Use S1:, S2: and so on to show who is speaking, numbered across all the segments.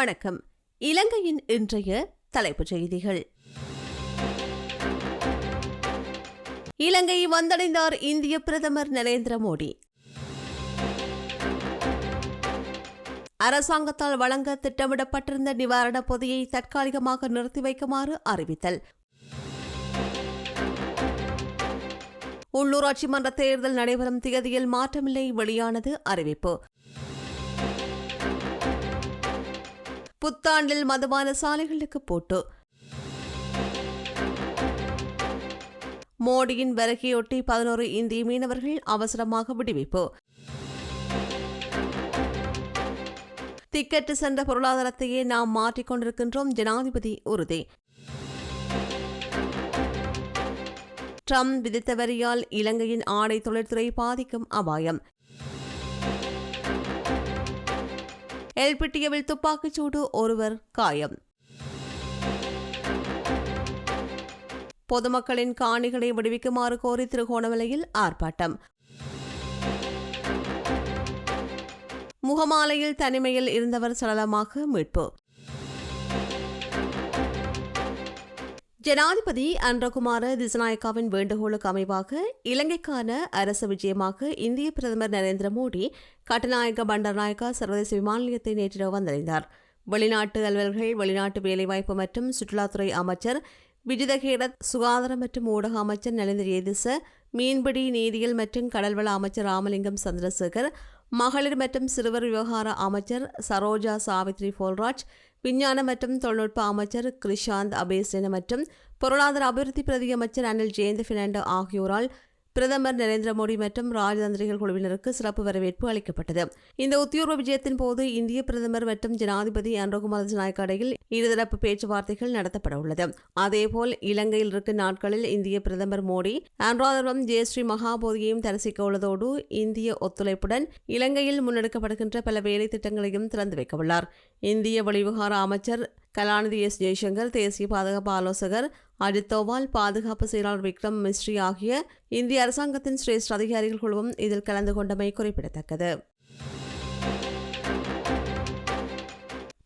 S1: வணக்கம். இலங்கையின் இன்றைய தலைப்புச் செய்திகள். இலங்கை வந்தடைந்தார் இந்திய பிரதமர் நரேந்திர மோடி. அரசாங்கத்தால் வழங்க திட்டமிடப்பட்டிருந்த நிவாரணப் பொதியை தற்காலிகமாக நிறுத்தி வைக்குமாறு அறிவித்தல். உள்ளூராட்சி மன்ற தேர்தல் நடைபெறும் திகதியில் மாற்றமில்லை வெளியானது அறிவிப்பு. புத்தாண்டில் மதுபான சாலைகளுக்கு போட்டு. மோடியின் வருகையொட்டி பதினோரு இந்திய மீனவர்கள் அவசரமாக விடுவிப்பு. திக்கெட்டு சென்ற பொருளாதாரத்தையே நாம் மாற்றிக்கொண்டிருக்கின்றோம் ஜனாதிபதி உறுதி. ட்ரம்ப் விதித்த வரியால் இலங்கையின் ஆடை தொழில்துறை பாதிக்கும் அபாயம். எல்பிட்டியவில் துப்பாக்கிச்சூடு ஒருவர் காயம். பொதுமக்களின் காணிகளை விடுவிக்குமாறு கோரி திருகோணமலையில் ஆர்ப்பாட்டம். முகமாலையில் தனிமையில் இருந்தவர் சடலமாக மீட்பு. ஜனாதிபதி அன்றகுமார திசநாயக்காவின் வேண்டுகோளுக்கு அமைவாக இலங்கைக்கான அரசு விஜயமாக இந்திய பிரதமர் நரேந்திர மோடி கட்டநாயக்க பண்டர்நாயக்கா சர்வதேச விமான நிலையத்தை நேற்றிரவு வந்தடைந்தார். வெளிநாட்டு அலுவலர்கள் வெளிநாட்டு வேலைவாய்ப்பு மற்றும் சுற்றுலாத்துறை அமைச்சர் விஜிதகேரத் சுகாதார மற்றும் ஊடக அமைச்சர் நலிந்த ஏதிச மீன்பிடி நீரியல் மற்றும் கடல்வள அமைச்சர் ராமலிங்கம் சந்திரசேகர் மகளிர் மற்றும் சிறுவர் விவகார அமைச்சர் சரோஜா சாவித்ரி போல்ராஜ் விஞ்ஞான மற்றும் தொழில்நுட்ப அமைச்சர் கிருஷாந்த் அபேசின மற்றும் பொருளாதார அபிவிருத்தி பிரதி அமைச்சர் அனில் ஜெயந்த் பினாண்டோ ஆகியோரால் பிரதமர் நரேந்திர மோடி மற்றும் ராஜதந்திரிகள் குழுவினருக்கு சிறப்பு வரவேற்பு அளிக்கப்பட்டது. இந்த உத்தியோர்வ விஜயத்தின் போது இந்திய பிரதமர் மற்றும் ஜனாதிபதி அன்றகுமார் நாயக் இடையில் இருதரப்பு பேச்சுவார்த்தைகள் நடத்தப்பட உள்ளது. அதேபோல் இலங்கையில் இருக்கும் நாட்களில் இந்திய பிரதமர் மோடி அன்றாதரம் ஜெயஸ்ரீ மகாபோதியையும் தரிசிக்க உள்ளதோடு இந்திய ஒத்துழைப்புடன் இலங்கையில் முன்னெடுக்கப்படுகின்ற பல வேலை திட்டங்களையும் திறந்து வைக்கவுள்ளார் இந்திய வெளிவிவகார அமைச்சர் கலாநிதி எஸ். ஜெய்சங்கர் தேசிய பாதுகாப்பு ஆலோசகர் அஜித் தோவால் பாதுகாப்பு செயலாளர் விக்ரம் மிஸ்ரி ஆகிய இந்திய அரசாங்கத்தின் சிரேஷ்ட அதிகாரிகள் குழுவும் இதில் கலந்து கொண்டமை குறிப்பிடத்தக்கது.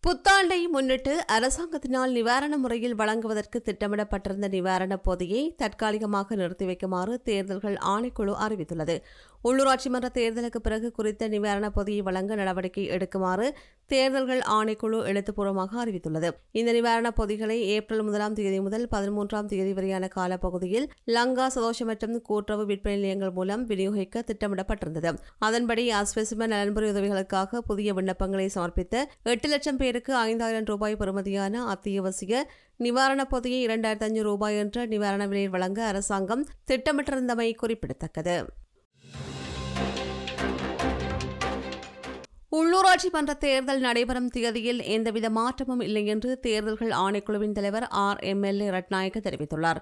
S1: புத்தாண்டை முன்னிட்டு அரசாங்கத்தினால் நிவாரண முறையில் வழங்குவதற்கு திட்டமிடப்பட்டிருந்த நிவாரணப் பொதியை தற்காலிகமாக நிறுத்தி வைக்குமாறு தேர்தல்கள் ஆணைக்குழு அறிவித்துள்ளது. உள்ளூராட்சி மன்ற தேர்தலுக்கு பிறகு குறித்த நிவாரணப் பொதியை வழங்க நடவடிக்கை எடுக்குமாறு தேர்தல்கள் ஆணைக்குழு எழுத்துப்பூர்வமாக அறிவித்துள்ளது. இந்த நிவாரணப் பொதிகளை ஏப்ரல் முதலாம் தேதி முதல் பதிமூன்றாம் தேதி வரையான காலப்பகுதியில் லங்கா சதோஷம் மற்றும் கூட்டுறவு விற்பனை நிலையங்கள் மூலம் விநியோகிக்க திட்டமிடப்பட்டிருந்தது. அதன்படி அஸ்வசிம நலன்புரி உதவிகளுக்காக புதிய விண்ணப்பங்களை சமர்ப்பித்த எட்டு லட்சம் பேர் பேருக்கு ஐந்தாயிரம் ரூபாய் பெறுமதியான அத்தியாவசிய நிவாரணப் பொதியை இரண்டாயிரத்தி அஞ்சு ரூபாய் என்ற நிவாரண விலையில் வழங்க அரசாங்கம் திட்டமிட்டிருந்தமை குறிப்பிடத்தக்கது. உள்ளூராட்சி மன்ற தேர்தல் நடைபெறும் தேதியில் எந்தவித மாற்றமும் இல்லை என்று தேர்தல்கள் ஆணைக்குழுவின் தலைவர் R M L A Ratnayake தெரிவித்துள்ளார்.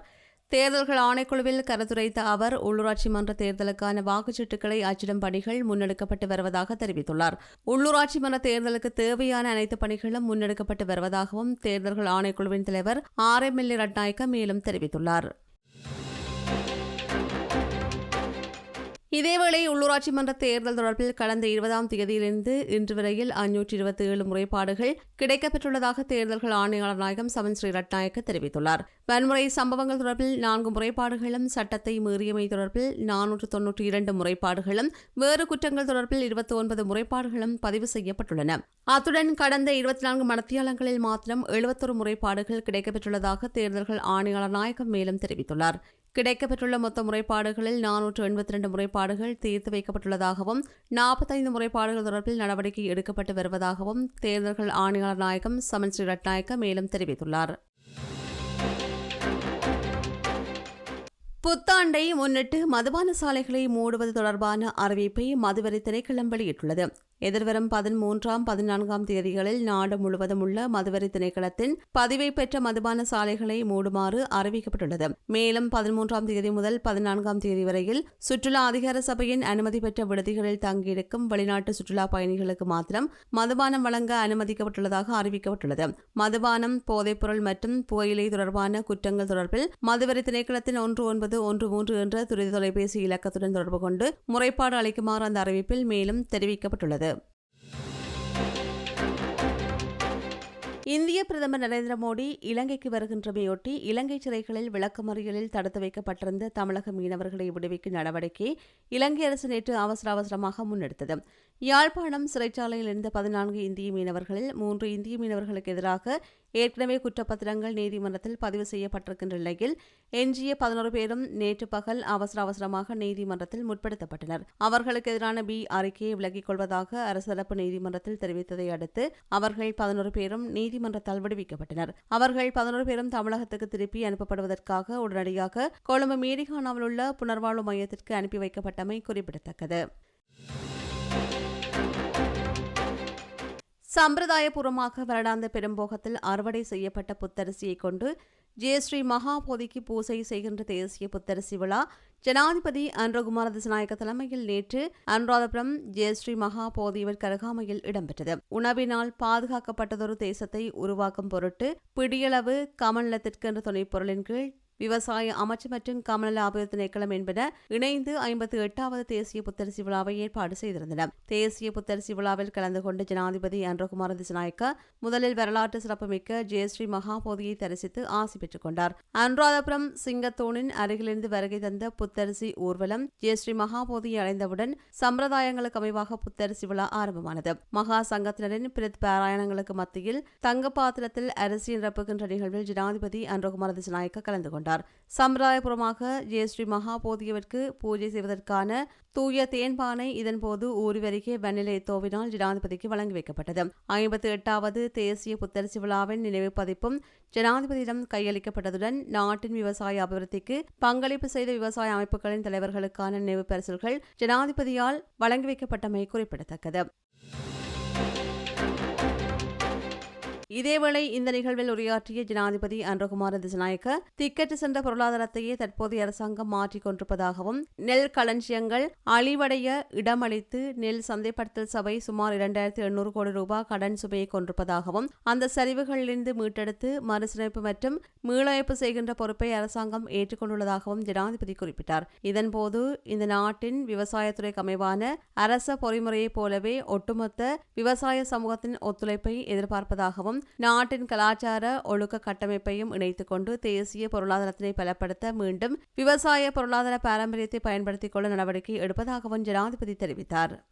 S1: தேர்தல்கள் ஆணைக்குழுவில் கருத்துரைத்த அவர் உள்ளூராட்சி மன்ற தேர்தலுக்கான வாக்குச்சீட்டுகளை அச்சிடும் பணிகள் முன்னெடுக்கப்பட்டு வருவதாக தெரிவித்துள்ளார். உள்ளூராட்சி மன்ற தேர்தலுக்கு தேவையான அனைத்து பணிகளும் முன்னெடுக்கப்பட்டு வருவதாகவும் தேர்தல்கள் ஆணைக்குழுவின் தலைவர் ஆர் எம் எல் ரட்நாயக்க மேலும் தெரிவித்துள்ளார். இதேவேளை உள்ளூராட்சி மன்ற தேர்தல் தொடர்பில் கடந்த இருபதாம் தேதியிலிருந்து இன்று வரையில் அஞ்சூற்றி இருபத்தி ஏழு முறைப்பாடுகள் கிடைக்கப்பெற்றுள்ளதாக தேர்தல்கள் ஆணையாளர் நாயகம் சமன் ஸ்ரீ ரட்நாயக்க தெரிவித்துள்ளார். வன்முறை சம்பவங்கள் தொடர்பில் நான்கு முறைப்பாடுகளும் சட்டத்தை மீறியமை தொடர்பில் நானூற்று தொன்னூற்றி இரண்டு முறைப்பாடுகளும் வேறு குற்றங்கள் தொடர்பில் இருபத்தி ஒன்பது முறைப்பாடுகளும் பதிவு செய்யப்பட்டுள்ளன. அத்துடன் கடந்த இருபத்தி நான்கு மடத்தியாளங்களில் மாத்திரம் எழுபத்தொரு முறைப்பாடுகள் கிடைக்கப்பெற்றுள்ளதாக தேர்தல்கள் ஆணையாளர் நாயகம் மேலும் தெரிவித்துள்ளார். கிடைக்கப்பெற்றுள்ள மொத்த முறைப்பாடுகளில் நானூற்று எண்பத்தி ரெண்டு முறைப்பாடுகள் தீர்த்து வைக்கப்பட்டுள்ளதாகவும் நாற்பத்தைந்து முறைப்பாடுகள் தொடர்பில் நடவடிக்கை எடுக்கப்பட்டு வருவதாகவும் தேர்தல்கள் ஆணையாளர் நாயகம் சமன் ஸ்ரீ ரட்நாயக்க மேலும் தெரிவித்துள்ளார். புத்தாண்டை முன்னிட்டு மதுபான சாலைகளை மூடுவது தொடர்பான அறிவிப்பை மதுவரி திணைக்களம் வெளியிட்டுள்ளது. எதிர்வரும் பதிமூன்றாம் பதினான்காம் தேதிகளில் நாடு முழுவதும் உள்ள மதுவரி திணைக்களத்தின் பதிவை பெற்ற மதுபான சாலைகளை மூடுமாறு அறிவிக்கப்பட்டுள்ளது. மேலும் பதிமூன்றாம் தேதி முதல் பதினான்காம் தேதி வரையில் சுற்றுலா அதிகார சபையின் அனுமதி பெற்ற விடுதிகளில் தங்கியிருக்கும் வெளிநாட்டு சுற்றுலா பயணிகளுக்கு மாத்திரம் மதுபானம் வழங்க அனுமதிக்கப்பட்டுள்ளதாக அறிவிக்கப்பட்டுள்ளது. மதுபானம் போதைப்பொருள் மற்றும் புகையிலை தொடர்பான குற்றங்கள் தொடர்பில் மதுவரி திணைக்களத்தின் ஒன்று ஒன்பது ஒன்று மூன்று என்ற துரித தொலைபேசி இலக்கத்துடன் தொடர்பு கொண்டு முறைப்பாடு அளிக்குமாறு அந்த அறிவிப்பில் மேலும் தெரிவிக்கப்பட்டுள்ளது. இந்திய பிரதமர் நரேந்திர மோடி இலங்கைக்கு வருகின்றமையொட்டி இலங்கை சிறைகளில் விளக்கமறியலில் தடுத்து வைக்கப்பட்டிருந்த தமிழக மீனவர்களை விடுவிக்கும் நடவடிக்கை இலங்கை அரசு நேற்று அவசர அவசரமாக முன்னெடுத்தது. யாழ்ப்பாணம் சிறைச்சாலையில் இருந்த பதினான்கு இந்திய மீனவர்களில் மூன்று இந்திய மீனவர்களுக்கு எதிராக ஏற்கனவே குற்றப்பத்திரங்கள் நீதிமன்றத்தில் பதிவு செய்யப்பட்டிருக்கின்ற நிலையில் எஞ்சிய பதினோரு பேரும் நேற்று பகல் அவசர அவசரமாக நீதிமன்றத்தில் முற்படுத்தப்பட்டனர். அவர்களுக்கு எதிரான பி அறிக்கையை விலகிக் கொள்வதாக அரசரப்பு நீதிமன்றத்தில் தெரிவித்ததை அடுத்து அவர்கள் பதினோரு பேரும் நீதிமன்றத்தால் விடுவிக்கப்பட்டனர். அவர்கள் பதினோரு பேரும் தமிழகத்துக்கு திருப்பி அனுப்பப்படுவதற்காக உடனடியாக கொழும்பு மீரிகானாவில் உள்ள புனர்வாழ்வு மையத்திற்கு அனுப்பி வைக்கப்பட்டமை குறிப்பிடத்தக்கது. சம்பிரதாயபூர்வமாக வருடாந்த பெரும்போகத்தில் அறுவடை செய்யப்பட்ட புத்தரிசியை கொண்டு ஜெயஸ்ரீ மகாபோதிக்கு பூசை செய்கின்ற தேசிய புத்தரிசி விழா ஜனாதிபதி அன்றகுமார திசநாயக்க தலைமையில் நேற்று அனுராதபுரம் ஜெயஸ்ரீ மகாபோதிவர் கருகாமையில் இடம்பெற்றது. உணவினால் பாதுகாக்கப்பட்டதொரு தேசத்தை உருவாக்கும் பொருட்டு பிடியளவு கமநலத்திற்கென்ற துணைப்பொருளின் கீழ் விவசாய அமைச்சு மற்றும் கமநல அபிவிருத்தி திணைக்களம் என்பன இணைந்து ஐம்பத்தி எட்டாவது தேசிய புத்தரிசி விழாவை ஏற்பாடு செய்திருந்தன. தேசிய புத்தரிசி விழாவில் கலந்து கொண்ட ஜனாதிபதி அன்றகுமார திசநாயக்க முதலில் வரலாற்று சிறப்புமிக்க ஜெயஸ்ரீ மகாபோதியை தரிசித்து ஆசி பெற்றுக் கொண்டார். அனுராதபுரம் சிங்கத்தோனின் அருகிலிருந்து வருகை தந்த புத்தரிசி ஊர்வலம் ஜெயஸ்ரீ மகாபோதியை அடைந்தவுடன் சம்பிரதாயங்களுக்கு அமைவாக புத்தரிசி விழா ஆரம்பமானது. மகா சங்கத்தினரின் பிரித் பாராயணங்களுக்கு மத்தியில் தங்க பாத்திரத்தில் அரிசி நிரப்புகின்ற நிகழ்வில் ஜனாதிபதி அன்றகுமார திசநாயக்க கலந்து கொண்டார். கொண்டார் சம்பிரதாயபுரமாக ஜெயஸ்ரீ மகாபோதியவிற்கு பூஜை செய்வதற்கான தூய தேன்பானை இதன்போது ஊர்வருகே வெண்ணிலை தோவினால் ஜனாதிபதிக்கு வழங்கி வைக்கப்பட்டது. ஐம்பத்தி எட்டாவது தேசிய புத்தரிசி விழாவின் நினைவு பதிப்பும் ஜனாதிபதியிடம் கையளிக்கப்பட்டதுடன் நாட்டின் விவசாய அபிவிருத்திக்கு பங்களிப்பு செய்த விவசாய அமைப்புகளின் தலைவர்களுக்கான நினைவு பரிசுகள் ஜனாதிபதியால் வழங்கி வைக்கப்பட்டமை குறிப்பிடத்தக்கது. இதேவேளை இந்த நிகழ்வில் உரையாற்றிய ஜனாதிபதி அன்றகுமார திசநாயக்க திக்கெட்டு சென்ற பொருளாதாரத்தையே தற்போதைய அரசாங்கம் மாற்றிக் கொண்டிருப்பதாகவும் நெல் களஞ்சியங்கள் அழிவடைய இடமளித்து நெல் சந்தைப்படுத்தல் சபை சுமார் இரண்டாயிரத்தி எண்ணூறு கோடி ரூபாய் கடன் சுமையை கொண்டிருப்பதாகவும் அந்த சரிவுகளிலிருந்து மீட்டெடுத்து மறுசீரமைப்பு மற்றும் மீளமைப்பு செய்கின்ற பொறுப்பை அரசாங்கம் ஏற்றுக்கொண்டுள்ளதாகவும் ஜனாதிபதி குறிப்பிட்டார். இதன்போது இந்த நாட்டின் விவசாயத்துறைக்கு அமைவான அரச பொறிமுறையைப் போலவே ஒட்டுமொத்த விவசாய சமூகத்தின் ஒத்துழைப்பை எதிர்பார்ப்பதாகவும் நாட்டின் கலாச்சார ஒழுக்க கட்டமைப்பையும் இணைத்துக் கொண்டு தேசிய பொருளாதாரத்தினை பலப்படுத்த மீண்டும் விவசாய பொருளாதார பாரம்பரியத்தை பயன்படுத்திக் கொள்ள நடவடிக்கை எடுப்பதாகவும் ஜனாதிபதி தெரிவித்தார்.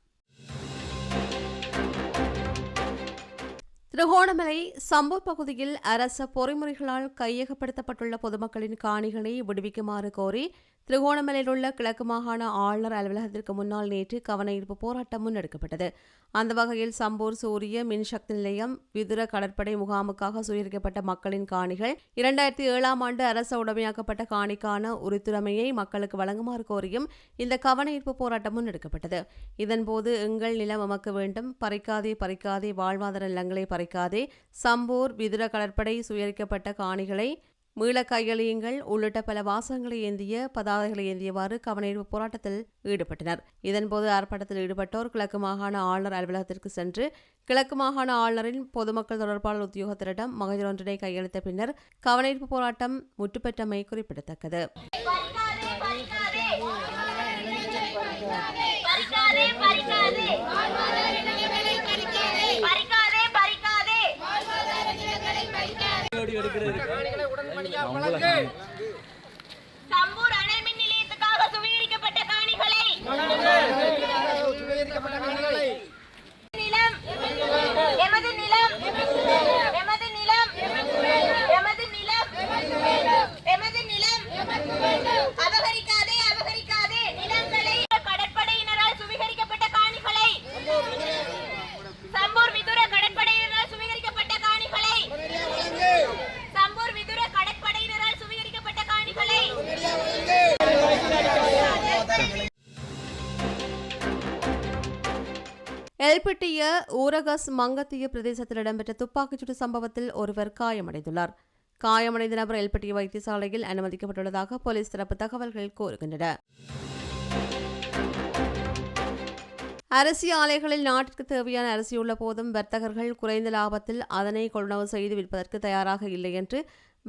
S1: திருகோணமலை சம்பூர் பகுதியில் அரச பொறிமுறைகளால் கையகப்படுத்தப்பட்டுள்ள பொதுமக்களின் காணிகளை விடுவிக்குமாறு கோரி திருகோணமலையில் உள்ள கிழக்கு மாகாண ஆளுநர் அலுவலகத்திற்கு முன்னால் நேற்று கவனஈர்ப்பு போராட்டம் முன்னெடுக்கப்பட்டது. அந்த வகையில் சம்பூர் சூரிய மின்சக்தி நிலையம் விதுர கடற்படை முகாமுக்காக சுயரிக்கப்பட்ட மக்களின் காணிகள் இரண்டாயிரத்தி ஏழாம் ஆண்டு அரச உடமையாக்கப்பட்ட காணிக்கான உரித்துரிமையை மக்களுக்கு வழங்குமாறு கோரியும் இந்த கவனஈர்ப்பு போராட்டம் முன்னெடுக்கப்பட்டது. இதன்போது எங்கள் நிலம் அமக்க வேண்டும். பறிக்காதே பறிக்காதே வாழ்வாதார நிலங்களை பறிக்காதே சம்பூர் விதுர கடற்படை சுயரிக்கப்பட்ட காணிகளை மீள கையளியுங்கள் உள்ளிட்ட பல வாசகங்களை ஏந்திய பதாதைகளை ஏந்தியவாறு கவனஈர்ப்பு போராட்டத்தில் ஈடுபட்டனர் இதன்போது ஆர்ப்பாட்டத்தில் ஈடுபட்டோர் கிழக்கு மாகாண ஆளுநர் அலுவலகத்திற்கு சென்று கிழக்கு மாகாண ஆளுநரின் பொதுமக்கள் தொடர்பாளர் உத்தியோகத்தரிடம் மகஜர் ஒன்றினை கையளித்த பின்னர் கவனஈர்ப்பு போராட்டம் முற்றுப்பெற்றமை குறிப்பிடத்தக்கது
S2: பறிக்காதே சம்பூர் அணை மின் நிலையத்துக்காக சுவீகரிக்கப்பட்ட காணிகளை.
S1: எல்பிட்டிய ஊரகஸ் மங்கத்திய பிரதேசத்தில் இடம்பெற்ற துப்பாக்கிச்சூடு சம்பவத்தில் ஒருவர் காயமடைந்துள்ளார். காயமடைந்த நபர் எல்பட்டிய வைத்தியசாலையில் அனுமதிக்கப்பட்டுள்ளதாக போலீஸ் தரப்பு தகவல்கள் கூறுகின்றன. அரிசி ஆலைகளில் நாட்டிற்கு தேவையான அரிசி உள்ள போதும் வர்த்தகர்கள் குறைந்த லாபத்தில் அதனை கொள்வனவு செய்து விற்பதற்கு தயாராக இல்லை என்று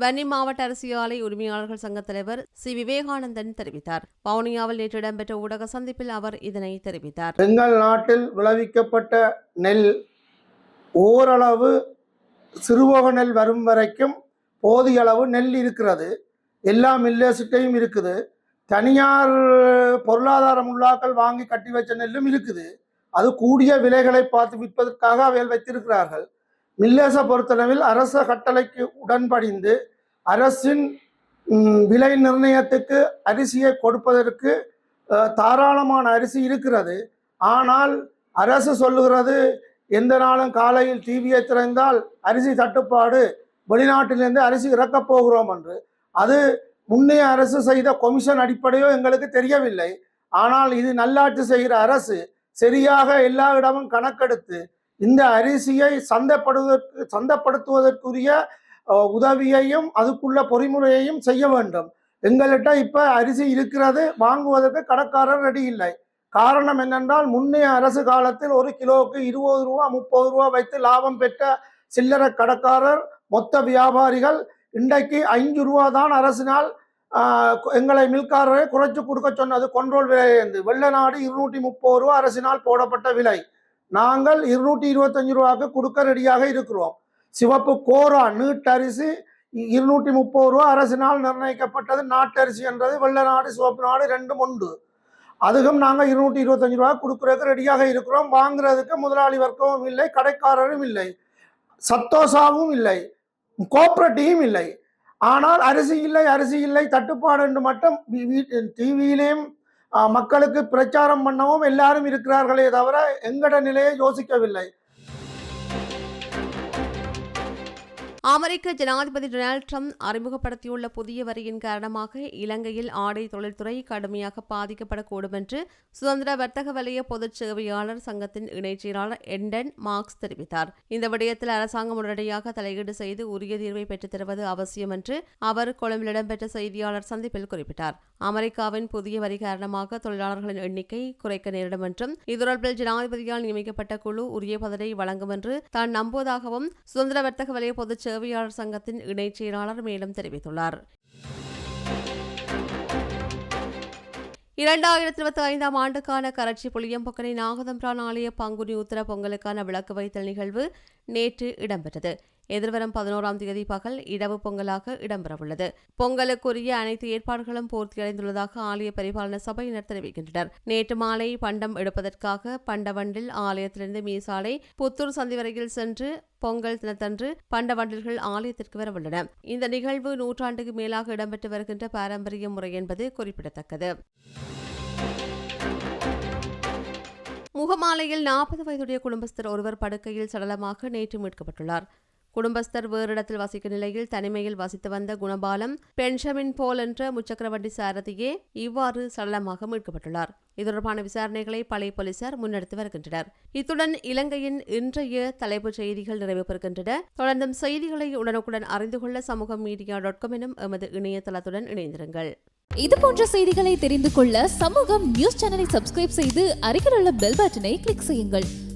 S1: வன்னி மாவட்ட அரசியலை ஆலை உரிமையாளர்கள் சங்க தலைவர் சி. விவேகானந்தன் தெரிவித்தார். வவுனியாவில் நேற்று இடம்பெற்ற ஊடக சந்திப்பில் அவர் இதனை தெரிவித்தார்.
S3: எங்கள் நாட்டில் விளைவிக்கப்பட்ட நெல் ஓரளவு சிறுவோக நெல் வரும் வரைக்கும் போதிய அளவு நெல் இருக்கிறது. எல்லா மில்லேசிட்டையும் இருக்குது. தனியார் பொருளாதாரம் உள்ளாக்கள் வாங்கி கட்டி வச்ச நெல்லும் இருக்குது. அது கூடிய விலைகளை பார்த்து விற்பதற்காக அவைகள் வைத்திருக்கிறார்கள். மில்லர்ஸை பொறுத்தளவில் அரச கட்டளைக்கு உடன்படிந்து அரசின் விலை நிர்ணயத்துக்கு அரிசியை கொடுப்பதற்கு தாராளமான அரிசி இருக்கிறது. ஆனால் அரசு சொல்லுகிறது எந்த நாளும் காலையில் டிவியை திறந்தால் அரிசி தட்டுப்பாடு வெளிநாட்டிலிருந்து அரிசி இறக்கப் போகிறோம் என்று. அது முன்னைய அரசு செய்த கொமிஷன் அடிப்படையோ எங்களுக்கு தெரியவில்லை. ஆனால் இது நல்லாட்சி செய்கிற அரசு சரியாக எல்லா இடமும் கணக்கெடுத்து இந்த அரிசியை சந்தைப்படுவதற்கு சந்தைப்படுத்துவதற்குரிய உதவியையும் அதுக்குள்ள பொறிமுறையையும் செய்ய வேண்டும். எங்கள்கிட்ட இப்ப அரிசி இருக்கிறது வாங்குவதற்கு கடைக்காரர் ரெடி இல்லை. காரணம் என்னென்றால் முன்னைய அரசு காலத்தில் ஒரு கிலோவுக்கு இருபது ரூபா முப்பது ரூபா வைத்து லாபம் பெற்ற சில்லறை கடைக்காரர் மொத்த வியாபாரிகள் இன்றைக்கு ஐந்து ரூபா தான் அரசினால் எங்களை மில்காரரை குறைச்சு கொடுக்க சொன்னது. கொண்ட்ரோல் விலையிலிருந்து வெள்ள நாடு இருநூற்றி முப்பது ரூபா அரசினால் போடப்பட்ட விலை. நாங்கள் இருநூற்றி இருபத்தஞ்சு ரூபாய்க்கு கொடுக்க ரெடியாக இருக்கிறோம். சிவப்பு கோரா நீட்டரிசி இருநூற்றி முப்பது ரூபா அரசினால் நிர்ணயிக்கப்பட்டது. நாட்டரிசி என்றது வெள்ள நாடு சிவப்பு நாடு ரெண்டும் உண்டு. அதுக்கும் நாங்கள் இருநூற்றி இருபத்தஞ்சு ரூபா கொடுக்குறதுக்கு ரெடியாக இருக்கிறோம். வாங்குறதுக்கு முதலாளி வர்க்கமும் இல்லை கடைக்காரரும் இல்லை. சத்தோசாவும் இல்லை. கோஆப்ரேட்டிவும் இல்லை. ஆனால் அரிசி இல்லை அரிசி இல்லை தட்டுப்பாடு என்று மட்டும் டிவியிலையும் மக்களுக்கு பிரச்சாரம் பண்ணவும் எல்லாரும் இருக்கிறார்களே தவிர எங்கட நிலையை யோசிக்கவில்லை.
S1: அமெரிக்க ஜனாதிபதி டொனால்ட் ட்ரம்ப் அறிமுகப்படுத்தியுள்ள புதிய வரியின் காரணமாக இலங்கையில் ஆடை தொழில்துறை கடுமையாக பாதிக்கப்படக்கூடும் என்று சுதந்திர வர்த்தக வலய பொதுச் சேவையாளர் சங்கத்தின் இணைச் செயலாளர் எண்டன் மார்க்ஸ் தெரிவித்தார். இந்த விடயத்தில் அரசாங்கம் உடனடியாக தலையீடு செய்து உரிய தீர்வை பெற்றுத்தருவது அவசியம் என்று அவர் கொழும்பில் இடம்பெற்ற செய்தியாளர் சந்திப்பில் குறிப்பிட்டார். அமெரிக்காவின் புதிய வரி காரணமாக தொழிலாளர்களின் எண்ணிக்கை குறைக்க நேரிடும் என்றும் இது தொடர்பில் ஜனாதிபதியால் நியமிக்கப்பட்ட குழு உரிய பதனை வழங்கும் என்று தான் நம்புவதாகவும் சுதந்திர வர்த்தக வலய பொதுச் சேவையாளர் சங்கத்தின் இணைச் செயலாளர் மேலும் தெரிவித்துள்ளார். இரண்டாயிரத்தி இருபத்தி ஐந்தாம் ஆண்டுக்கான கரட்சி புளியம்பொக்கனை நாகதம்பிரான் ஆலய பங்குனி உத்தர பொங்கலுக்கான விளக்கு வைத்தல் நிகழ்வு நேற்று இடம்பெற்றது. எதிர்வரும் பதினோராம் தேதி பகல் இடவு பொங்கலாக இடம்பெறவுள்ளது. பொங்கலுக்குரிய அனைத்து ஏற்பாடுகளும் பூர்த்தியடைந்துள்ளதாக ஆலய பரிபாலன சபையினர் தெரிவிக்கின்றனர். நேற்று மாலை பண்டம் எடுப்பதற்காக பண்டவண்டில் ஆலயத்திலிருந்து மீசாலை புத்தூர் சந்தி வரையில் சென்று பொங்கல் தினத்தன்று பண்டவண்டில்கள் ஆலயத்திற்கு வரவுள்ளன. இந்த நிகழ்வு நூற்றாண்டுக்கு மேலாக இடம்பெற்று வருகின்ற பாரம்பரிய முறை என்பது குறிப்பிடத்தக்கது. முகமாலையில் நாற்பது வயதுடைய குடும்பஸ்தர் ஒருவர் படுக்கையில் சடலமாக நேற்று மீட்கப்பட்டுள்ளார். குடும்பஸ்தர் வேறிடத்தில் வசிக்கும் நிலையில் தனிமையில் வசித்து வந்த குணபாலம் பென்ஷமின் போல் என்ற முச்சக்கரவண்டி சாரதியே இவ்வாறு சடலமாக மீட்கப்பட்டுள்ளார். இது தொடர்பான விசாரணைகளை பழைய போலீசார் முன்னெடுத்து வருகின்றனர். இத்துடன் இலங்கையின் இன்றைய தலைப்புச் செய்திகள் நிறைவு பெறுகின்றன. தொடர்ந்தும் செய்திகளை உடனுக்குடன் அறிந்து கொள்ள சமூக மீடியா டாட் காம் எனும் எமது இணையதளத்துடன் இணைந்திருங்கள்.
S4: இது போன்ற செய்திகளை தெரிந்து கொள்ள சமூகம் நியூஸ் சேனலை சப்ஸ்கிரைப் செய்து அருகில் உள்ள பெல் பட்டனை கிளிக் செய்யுங்கள்.